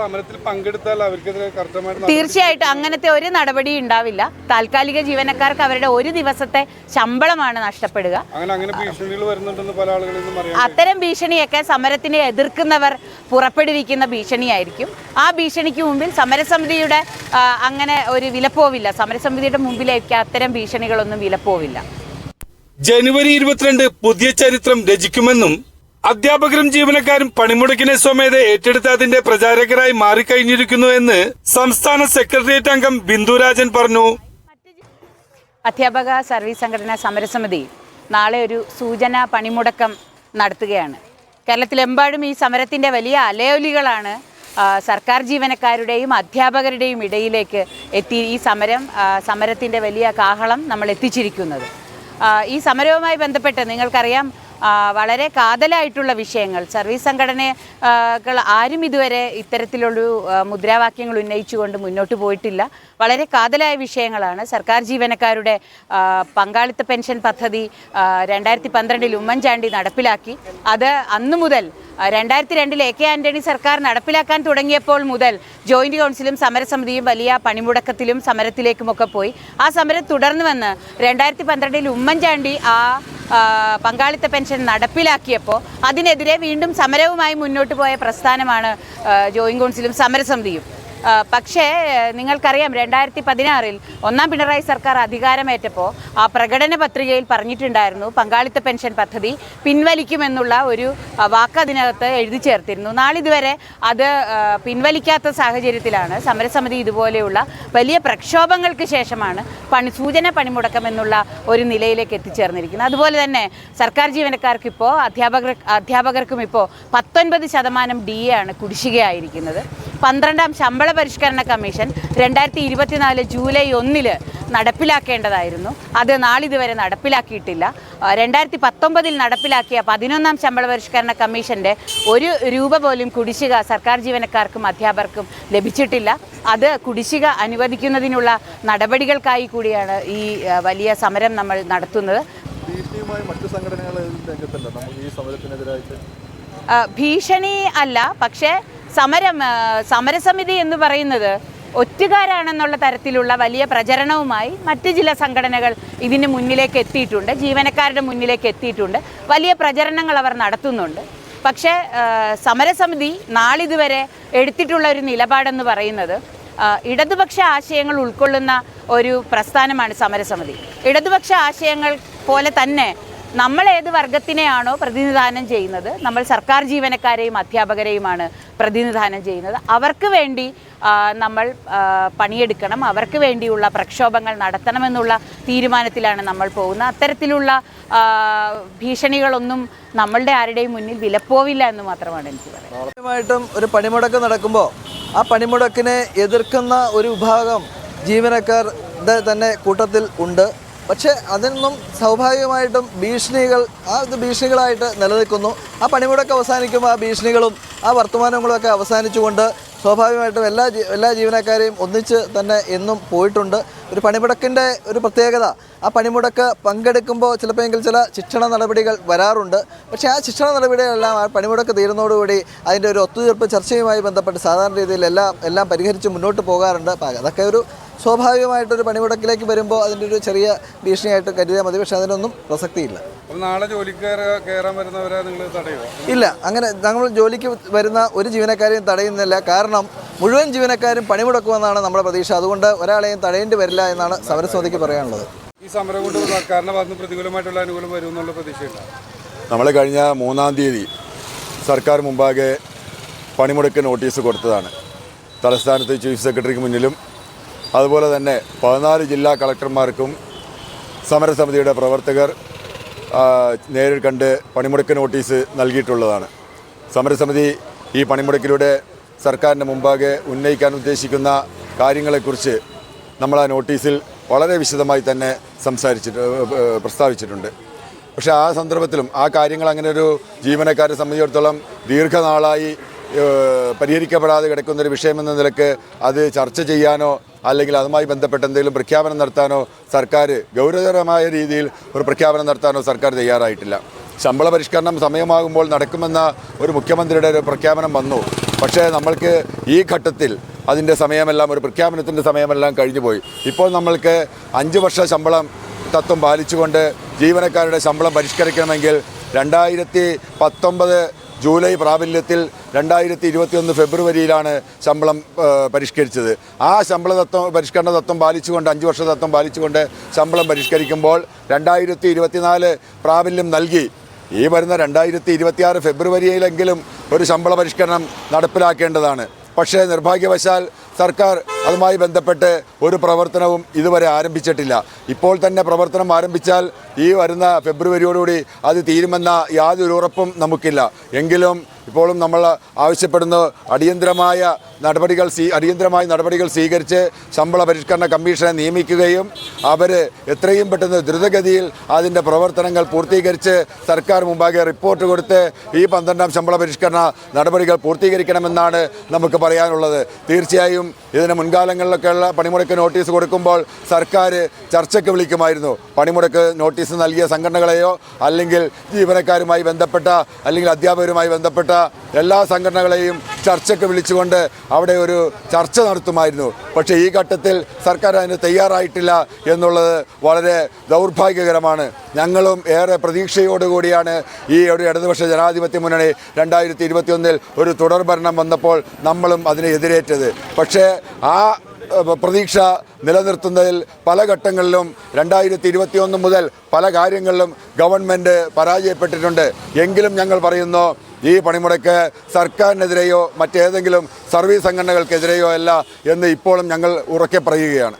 സമരത്തിൽ പങ്കെടുത്താൽ അവർക്കെതിരെ കർശനമായിട്ട് തീർച്ചയായിട്ടും അങ്ങനത്തെ ഒരു നടപടി ഉണ്ടാവില്ല. താൽക്കാലിക ജീവനക്കാർക്ക് അവരുടെ ഒരു ദിവസത്തെ ശമ്പളമാണ് നഷ്ടപ്പെടുക. അങ്ങനെ അങ്ങനെ ഭീഷണികൾ വരുന്നുണ്ടെന്ന് പല ആളുകളിൽ അത്തരം ഭീഷണിയൊക്കെ സമരത്തിനെ എതിർക്കുന്നവർ പുറപ്പെടുവിക്കുന്ന ഭീഷണിയായിരിക്കും. ആ ഭീഷണിക്ക് മുമ്പിൽ സമരസമിതിയുടെ അങ്ങനെ ഒരു വിലപ്പോവില്ല. സമരസമിതിയുടെ മുമ്പിലേക്ക് അത്തരം ഭീഷണികളൊന്നും വിലപ്പോവില്ല. ജനുവരി ഇരുപത്തിരണ്ട് പുതിയ ചരിത്രം രചിക്കുമെന്നും അധ്യാപകരും ജീവനക്കാരും പണിമുടക്കിനെ സ്വമേധ ഏറ്റെടുത്ത് അതിന്റെ പ്രചാരകരായി മാറിക്കഴിഞ്ഞിരിക്കുന്നു എന്ന് സംസ്ഥാന സെക്രട്ടേറിയറ്റ് അംഗം ബിന്ദുരാജൻ പറഞ്ഞു. അധ്യാപക സർവീസ് സംഘടനാ സമരസമിതി നാളെ ഒരു സൂചന പണിമുടക്കം നടത്തുകയാണ്. കേരളത്തിലെമ്പാടും ഈ സമരത്തിന്റെ വലിയ അലയൊലികളാണ് സർക്കാർ ജീവനക്കാരുടെയും അധ്യാപകരുടെയും ഇടയിലേക്ക് എത്തി ഈ സമരം സമരത്തിന്റെ വലിയ കാഹളം നമ്മൾ എത്തിച്ചിരിക്കുന്നത്. ഈ സമരവുമായി ബന്ധപ്പെട്ട് നിങ്ങൾക്കറിയാം വളരെ കാതലായിട്ടുള്ള വിഷയങ്ങൾ. സർവീസ് സംഘടനകൾ ആരും ഇതുവരെ ഇത്തരത്തിലുള്ള ആ, മുദ്രാവാക്യങ്ങൾ ഉന്നയിച്ചുകൊണ്ട് മുന്നോട്ട് പോയിട്ടില്ല. വളരെ കാതലായ വിഷയങ്ങളാണ്. സർക്കാർ ജീവനക്കാരുടെ പങ്കാളിത്ത പെൻഷൻ പദ്ധതി രണ്ടായിരത്തി പന്ത്രണ്ടിൽ ഉമ്മൻചാണ്ടി നടപ്പിലാക്കി. അത് അന്നു മുതൽ രണ്ടായിരത്തി രണ്ടിൽ എ കെ ആന്റണി സർക്കാർ നടപ്പിലാക്കാൻ തുടങ്ങിയപ്പോൾ മുതൽ ജോയിന്റ് കൗൺസിലും സമരസമിതിയും വലിയ പണിമുടക്കത്തിലും സമരത്തിലേക്കുമൊക്കെ പോയി. ആ സമരം തുടർന്ന് വന്ന് രണ്ടായിരത്തി പന്ത്രണ്ടിൽ ഉമ്മൻചാണ്ടി ആ, പങ്കാളിത്ത പെൻഷൻ നടപ്പിലാക്കിയപ്പോൾ അതിനെതിരെ വീണ്ടും സമരവുമായി മുന്നോട്ട് പോയ പ്രസ്ഥാനമാണ് ജോയിൻ കൗൺസിലും സമരസമിതിയും. പക്ഷേ നിങ്ങൾക്കറിയാം രണ്ടായിരത്തി പതിനാറിൽ ഒന്നാം പിണറായി സർക്കാർ അധികാരമേറ്റപ്പോൾ ആ പ്രകടന പത്രികയിൽ പറഞ്ഞിട്ടുണ്ടായിരുന്നു പങ്കാളിത്ത പെൻഷൻ പദ്ധതി പിൻവലിക്കുമെന്നുള്ള ഒരു വാക്ക് അതിനകത്ത് എഴുതി ചേർത്തിരുന്നു. നാളിതുവരെ അത് പിൻവലിക്കാത്ത സാഹചര്യത്തിലാണ് സമരസമിതി ഇതുപോലെയുള്ള വലിയ പ്രക്ഷോഭങ്ങൾക്ക് ശേഷമാണ് പണി സൂചന പണിമുടക്കം എന്നുള്ള ഒരു നിലയിലേക്ക് എത്തിച്ചേർന്നിരിക്കുന്നത്. അതുപോലെ തന്നെ സർക്കാർ ജീവനക്കാർക്ക് ഇപ്പോൾ അധ്യാപകർ അധ്യാപകർക്കും ഇപ്പോൾ പത്തൊൻപത് ശതമാനം ഡി ആണ് കുടിശ്ശികയായിരിക്കുന്നത്. പന്ത്രണ്ടാം ശമ്പള പരിഷ്കരണ കമ്മീഷൻ രണ്ടായിരത്തി ഇരുപത്തിനാല് ജൂലൈ ഒന്നിൽ നടപ്പിലാക്കേണ്ടതായിരുന്നു. അത് നാളിതുവരെ നടപ്പിലാക്കിയിട്ടില്ല. രണ്ടായിരത്തി പത്തൊമ്പതിൽ നടപ്പിലാക്കിയ പതിനൊന്നാം ശമ്പള പരിഷ്കരണ കമ്മീഷന്റെ ഒരു രൂപ പോലും കുടിശ്ശിക സർക്കാർ ജീവനക്കാർക്കും അധ്യാപകർക്കും ലഭിച്ചിട്ടില്ല. അത് കുടിശ്ശിക അനുവദിക്കുന്നതിനുള്ള നടപടികൾക്കായി കൂടിയാണ് ഈ വലിയ സമരം നമ്മൾ നടത്തുന്നത്. മറ്റു സംഘടനകൾ രംഗത്തുണ്ട്? നമുക്ക് ഈ സമരത്തിനെതിരായിട്ട്? ഭീഷണി അല്ല. പക്ഷേ സമരം സമരസമിതി എന്ന് പറയുന്നത് ഒറ്റുകാരാണെന്നുള്ള തരത്തിലുള്ള വലിയ പ്രചരണവുമായി മറ്റ് ചില സംഘടനകൾ ഇതിന് മുന്നിലേക്ക് എത്തിയിട്ടുണ്ട് ജീവനക്കാരുടെ മുന്നിലേക്ക് എത്തിയിട്ടുണ്ട്. വലിയ പ്രചരണങ്ങൾ അവർ നടത്തുന്നുണ്ട്. പക്ഷേ സമരസമിതി നാളിതുവരെ എടുത്തിട്ടുള്ള ഒരു നിലപാടെന്ന് പറയുന്നത് ഇടതുപക്ഷ ആശയങ്ങൾ ഉൾക്കൊള്ളുന്ന ഒരു പ്രസ്ഥാനമാണ് സമരസമിതി. ഇടതുപക്ഷ ആശയങ്ങൾ പോലെ തന്നെ നമ്മൾ ഏത് വർഗത്തിനെയാണോ പ്രതിനിധാനം ചെയ്യുന്നത് നമ്മൾ സർക്കാർ ജീവനക്കാരെയും അധ്യാപകരെയുമാണ് പ്രതിനിധാനം ചെയ്യുന്നത്. അവർക്ക് വേണ്ടി നമ്മൾ പണിയെടുക്കണം അവർക്ക് വേണ്ടിയുള്ള പ്രക്ഷോഭങ്ങൾ നടത്തണമെന്നുള്ള തീരുമാനത്തിലാണ് നമ്മൾ പോകുന്നത്. അത്തരത്തിലുള്ള ഭീഷണികളൊന്നും നമ്മളുടെ ആരുടെയും മുന്നിൽ വിലപ്പോവില്ല എന്ന് മാത്രമാണ് എനിക്ക് പറയുന്നത് ഒരു പണിമുടക്ക് നടക്കുമ്പോൾ ആ പണിമുടക്കിനെ എതിർക്കുന്ന ഒരു വിഭാഗം ജീവനക്കാരുടെ തന്നെ കൂട്ടത്തിൽ ഉണ്ട്. പക്ഷേ അതിനൊന്നും സ്വാഭാവികമായിട്ടും ഭീഷണികൾ ആ ഇത് ഭീഷണികളായിട്ട് നിലനിൽക്കുന്നു. ആ പണിമുടക്ക് അവസാനിക്കുമ്പോൾ ആ ഭീഷണികളും ആ വർത്തമാനങ്ങളും ഒക്കെ അവസാനിച്ചുകൊണ്ട് സ്വാഭാവികമായിട്ടും എല്ലാ എല്ലാ ജീവനക്കാരെയും ഒന്നിച്ച് തന്നെ എന്നും പോയിട്ടുണ്ട്. ഒരു പണിമുടക്കിന്റെ ഒരു പ്രത്യേകത ആ പണിമുടക്ക് പങ്കെടുക്കുമ്പോൾ ചിലപ്പോൾ എങ്കിൽ ചില ശിക്ഷണ നടപടികൾ വരാറുണ്ട്. പക്ഷേ ആ ശിക്ഷണ നടപടികളെല്ലാം ആ പണിമുടക്ക് തീരുന്നതോടുകൂടി അതിന്റെ ഒരു ഒത്തുതീർപ്പ് ചർച്ചയുമായി ബന്ധപ്പെട്ട് സാധാരണ രീതിയിൽ എല്ലാം എല്ലാം പരിഹരിച്ച് മുന്നോട്ട് പോകാറുണ്ട്. അതൊക്കെ ഒരു സ്വാഭാവികമായിട്ടൊരു പണിമുടക്കിലേക്ക് വരുമ്പോൾ അതിന്റെ ഒരു ചെറിയ ഭീഷണിയായിട്ട് കരുതിയാൽ മതി. പക്ഷേ അതിനൊന്നും പ്രസക്തിയില്ല. അപ്പോൾ നാളെ ജോലിക്ക് കയറാൻ വരുന്നവരെ നിങ്ങൾ തടയുമോ ഇല്ല. അങ്ങനെ നമ്മൾ ജോലിക്ക് വരുന്ന ഒരു ജീവനക്കാരെയും തടയുന്നില്ല. കാരണം മുഴുവൻ ജീവനക്കാരും പണിമുടക്കുമെന്നാണ് നമ്മുടെ പ്രതീക്ഷ. അതുകൊണ്ട് ഒരാളെയും തടയേണ്ടി വരില്ല എന്നാണ് സമരസമിതിക്ക് പറയാനുള്ളത്. ഈ സമരം കൊണ്ട് സർക്കാരിന്റെ ഭാഗത്ത് പ്രതികൂലമായിട്ടുള്ള അനുകൂലം വരും എന്നുള്ള പ്രതീക്ഷയുണ്ട് നമ്മൾ കഴിഞ്ഞ മൂന്നാം തീയതി സർക്കാർ മുമ്പാകെ പണിമുടക്ക് നോട്ടീസ് കൊടുത്തതാണ്. തലസ്ഥാനത്ത് ചീഫ് സെക്രട്ടറിക്ക് മുന്നിലും അതുപോലെ തന്നെ പതിനാല് ജില്ലാ കളക്ടർമാർക്കും സമരസമിതിയുടെ പ്രവർത്തകർ നേരിൽ കണ്ട് പണിമുടക്ക് നോട്ടീസ് നൽകിയിട്ടുള്ളതാണ്. സമരസമിതി ഈ പണിമുടക്കിലൂടെ സർക്കാരിന്റെ മുമ്പാകെ ഉന്നയിക്കാൻ ഉദ്ദേശിക്കുന്ന കാര്യങ്ങളെക്കുറിച്ച് നമ്മൾ ആ നോട്ടീസിൽ വളരെ വിശദമായി തന്നെ സംസാരിച്ചിട്ട് പ്രസ്താവിച്ചിട്ടുണ്ട്. പക്ഷേ ആ സന്ദർഭത്തിലും ആ കാര്യങ്ങൾ അങ്ങനെ ഒരു ജീവനക്കാരെ സംബന്ധിച്ചിടത്തോളം ദീർഘനാളായി പരിഹരിക്കപ്പെടാതെ കിടക്കുന്നൊരു വിഷയമെന്ന നിലയ്ക്ക് അത് ചർച്ച ചെയ്യാനോ അല്ലെങ്കിൽ അതുമായി ബന്ധപ്പെട്ട് എന്തെങ്കിലും പ്രഖ്യാപനം നടത്താനോ സർക്കാർ ഗൗരവതരമായ രീതിയിൽ ഒരു പ്രഖ്യാപനം നടത്താനോ സർക്കാർ തയ്യാറായിട്ടില്ല. ശമ്പള പരിഷ്കരണം സമയമാകുമ്പോൾ നടക്കുമെന്ന ഒരു മുഖ്യമന്ത്രിയുടെ ഒരു പ്രഖ്യാപനം വന്നു. പക്ഷേ നമ്മൾക്ക് ഈ ഘട്ടത്തിൽ അതിന്റെ സമയമെല്ലാം ഒരു പ്രഖ്യാപനത്തിന്റെ സമയമെല്ലാം കഴിഞ്ഞുപോയി. ഇപ്പോൾ നമ്മൾക്ക് അഞ്ച് വർഷ ശമ്പളം തത്വം പാലിച്ചുകൊണ്ട് ജീവനക്കാരുടെ ശമ്പളം പരിഷ്കരിക്കണമെങ്കിൽ രണ്ടായിരത്തി പത്തൊമ്പത് ജൂലൈ പ്രാബല്യത്തിൽ രണ്ടായിരത്തി ഇരുപത്തിയൊന്ന് ഫെബ്രുവരിയിലാണ് ശമ്പളം പരിഷ്കരിച്ചത്. ആ ശമ്പള തത്വം പരിഷ്കരണ തത്വം പാലിച്ചുകൊണ്ട് അഞ്ച് വർഷ തത്വം പാലിച്ചുകൊണ്ട് ശമ്പളം പരിഷ്കരിക്കുമ്പോൾ രണ്ടായിരത്തി ഇരുപത്തിനാല് പ്രാബല്യം നൽകി. ഈ വരുന്ന രണ്ടായിരത്തി ഇരുപത്തിയാറ് ഫെബ്രുവരിയിലെങ്കിലും ഒരു ശമ്പള പരിഷ്കരണം നടപ്പിലാക്കേണ്ടതാണ്. പക്ഷേ നിർഭാഗ്യവശാൽ സർക്കാർ അതുമായി ബന്ധപ്പെട്ട് ഒരു പ്രവർത്തനവും ഇതുവരെ ആരംഭിച്ചിട്ടില്ല. ഇപ്പോൾ തന്നെ പ്രവർത്തനം ആരംഭിച്ചാൽ ഈ വരുന്ന ഫെബ്രുവരിയോടുകൂടി അത് തീരുമെന്ന യാതൊരു ഉറപ്പും നമുക്കില്ല. എങ്കിലും ഇപ്പോഴും നമ്മൾ ആവശ്യപ്പെടുന്ന അടിയന്തരമായ നടപടികൾ സ്വീ അടിയന്തരമായ നടപടികൾ സ്വീകരിച്ച് ശമ്പള പരിഷ്കരണ കമ്മീഷനെ നിയമിക്കുകയും അവർ എത്രയും പെട്ടെന്ന് ദ്രുതഗതിയിൽ അതിന്റെ പ്രവർത്തനങ്ങൾ പൂർത്തീകരിച്ച് സർക്കാർ മുമ്പാകെ റിപ്പോർട്ട് കൊടുത്ത് ഈ പന്ത്രണ്ടാം ശമ്പള പരിഷ്കരണ നടപടികൾ പൂർത്തീകരിക്കണമെന്നാണ് നമുക്ക് പറയാനുള്ളത്. തീർച്ചയായും ഇതിന് മുൻകാലങ്ങളിലൊക്കെയുള്ള പണിമുടക്ക് നോട്ടീസ് കൊടുക്കുമ്പോൾ സർക്കാർ ചർച്ചയ്ക്ക് വിളിക്കുമായിരുന്നു. പണിമുടക്ക് നോട്ടീസ് നൽകിയ സംഘടനകളെയോ അല്ലെങ്കിൽ ജീവനക്കാരുമായി ബന്ധപ്പെട്ട അല്ലെങ്കിൽ അധ്യാപകരുമായി ബന്ധപ്പെട്ട എല്ലാ സംഘടനകളെയും ചർച്ചയ്ക്ക് വിളിച്ചുകൊണ്ട് അവിടെ ഒരു ചർച്ച നടത്തുമായിരുന്നു. പക്ഷേ ഈ ഘട്ടത്തിൽ സർക്കാർ അതിന് തയ്യാറായിട്ടില്ല എന്നുള്ളത് വളരെ ദൗർഭാഗ്യകരമാണ്. ഞങ്ങളും ഏറെ പ്രതീക്ഷയോടുകൂടിയാണ് ഈ ഒരു ഇടതുപക്ഷ ജനാധിപത്യ മുന്നണി രണ്ടായിരത്തി ഇരുപത്തിയൊന്നിൽ ഒരു തുടർ ഭരണം വന്നപ്പോൾ നമ്മളും അതിനെ എതിരേറ്റത്. പക്ഷേ ആ പ്രതീക്ഷ നിലനിർത്തുന്നതിൽ പല ഘട്ടങ്ങളിലും രണ്ടായിരത്തി ഇരുപത്തിയൊന്ന് മുതൽ പല കാര്യങ്ങളിലും ഗവൺമെന്റ് പരാജയപ്പെട്ടിട്ടുണ്ട്. എങ്കിലും ഞങ്ങൾ പറയുന്നു ഈ പണിമുടക്ക് സർക്കാരിനെതിരെയോ മറ്റേതെങ്കിലും സർവീസ് സംഘടനകൾക്കെതിരെയോ അല്ല എന്ന് ഇപ്പോഴും ഞങ്ങൾ ഉറക്കെ പറയുകയാണ്.